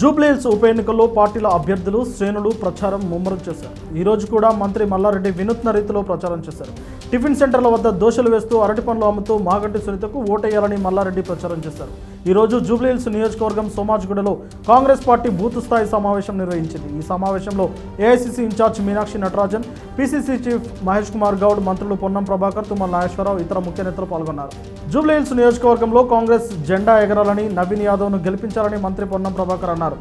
జూబ్లీహిల్స్ ఉప ఎన్నికల్లో పార్టీల అభ్యర్థులు శ్రేణులు ప్రచారం ముమ్మరం చేశారు. ఈరోజు కూడా మంత్రి మల్లారెడ్డి వినూత్న రీతిలో ప్రచారం చేశారు. టిఫిన్ సెంటర్ల వద్ద దోశలు వేస్తూ అరటి పండ్లు అమ్ముతూ మాగంటి సునీతకు ఓటేయాలని మల్లారెడ్డి ప్రచారం చేశారు. ఈరోజు జూబ్లీహిల్స్ నియోజకవర్గం సోమాజ్గూడలో కాంగ్రెస్ పార్టీ బూత్ స్థాయి సమావేశం నిర్వహించింది. ఈ సమావేశంలో AICC incharge Meenakshi Natarajan PCC chief Mahesh Kumar Goud మంత్రులు పొన్నం ప్రభాకర్ తుమ్మల నాగేశ్వరరావు ఇతర ముఖ్య నేతలు పాల్గొన్నారు. జూబ్లీహిల్స్ నియోజకవర్గంలో కాంగ్రెస్ జెండా ఎగరాలని నవీన్ యాదవ్ను గెలిపించాలని మంత్రి పొన్నం ప్రభాకర్ అన్నారు.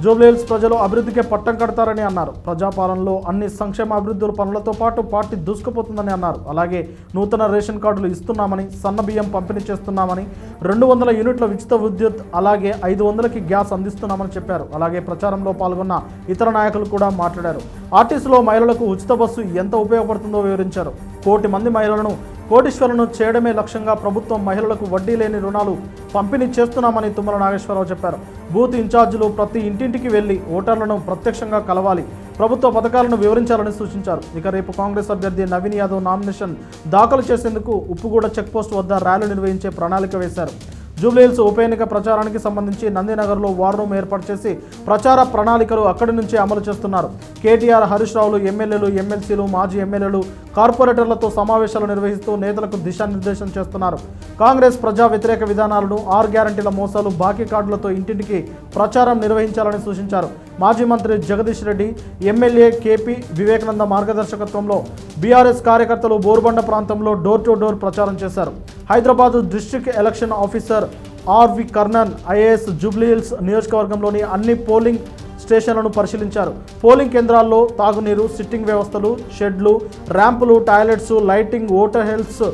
జూబ్లీహిల్స్ ప్రజలు అభివృద్ధికే పట్టం కడతారని అన్నారు. ప్రజాపాలనలో అన్ని సంక్షేమ అభివృద్ధుల పనులతో పాటు పార్టీ దూసుకుపోతుందని అన్నారు. అలాగే నూతన రేషన్ కార్డులు ఇస్తున్నామని సన్న బియ్యం పంపిణీ చేస్తున్నామని రెండు వందల యూనిట్ల ఉచిత విద్యుత్ అలాగే ఐదు వందలకి గ్యాస్ అందిస్తున్నామని చెప్పారు. అలాగే ప్రచారంలో పాల్గొన్న ఇతర నాయకులు కూడా మాట్లాడారు. ఆర్టీసీలో మహిళలకు ఉచిత బస్సు ఎంత ఉపయోగపడుతుందో వివరించారు. కోటి మంది మహిళలను కోటీశ్వరులను చేయడమే లక్ష్యంగా ప్రభుత్వం మహిళలకు వడ్డీ లేని రుణాలు పంపిణీ చేస్తున్నామని తుమ్మల నాగేశ్వరరావు చెప్పారు. బూత్ ఇన్ఛార్జీలు ప్రతి ఇంటింటికి వెళ్ళి ఓటర్లను ప్రత్యక్షంగా కలవాలి. ప్రభుత్వ పథకాలను వివరించాలని సూచించారు. ఇక రేపు కాంగ్రెస్ అభ్యర్థి నవీన్ యాదవ్ నామినేషన్ దాఖలు చేసేందుకు ఉప్పుగూడ చెక్పోస్ట్ వద్ద ర్యాలీ నిర్వహించే ప్రణాళిక వేశారు. జూబ్లీహిల్స్ ఉప ఎన్నిక ప్రచారానికి సంబంధించి నందినగర్లో వార్ రూమ్ ఏర్పాటు చేసి ప్రచార ప్రణాళికలు అక్కడి నుంచే అమలు చేస్తున్నారు. కేటీఆర్ హరీష్ రావులు ఎమ్మెల్యేలు ఎమ్మెల్సీలు మాజీ ఎమ్మెల్యేలు కార్పొరేటర్లతో సమావేశాలు నిర్వహిస్తూ నేతలకు దిశానిర్దేశం చేస్తున్నారు. కాంగ్రెస్ ప్రజా వ్యతిరేక విధానాలను ఆరు గ్యారంటీల మోసాలు బాకీ కార్డులతో ఇంటింటికి ప్రచారం నిర్వహించాలని సూచించారు. మాజీ మంత్రి జగదీష్ రెడ్డి ఎమ్మెల్యే కేపీ వివేకానంద మార్గదర్శకత్వంలో బీఆర్ఎస్ కార్యకర్తలు బోర్బండ ప్రాంతంలో డోర్ టు డోర్ ప్రచారం చేశారు. Hyderabad district election officer RV Karnan IAS Jubilee Hills నియోజకవర్గంలోని అన్ని పోలింగ్ స్టేషన్లను పరిశీలించారు. పోలింగ్ కేంద్రాల్లో తాగునీరు సిట్టింగ్ వ్యవస్థలు షెడ్లు ర్యాంపులు టాయిలెట్స్ లైటింగ్ ఓటర్ హెల్త్స్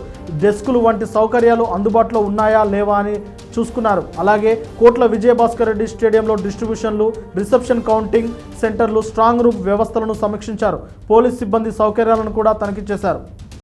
డెస్కులు వంటి సౌకర్యాలు అందుబాటులో ఉన్నాయా లేవా అని చూసుకున్నారు. అలాగే కోట్ల విజయభాస్కర్ రెడ్డి స్టేడియంలో డిస్ట్రిబ్యూషన్లు రిసెప్షన్ కౌంటింగ్ సెంటర్లు స్ట్రాంగ్ రూమ్ వ్యవస్థలను సమీక్షించారు. పోలీస్ సిబ్బంది సౌకర్యాలను కూడా తనిఖీ చేశారు.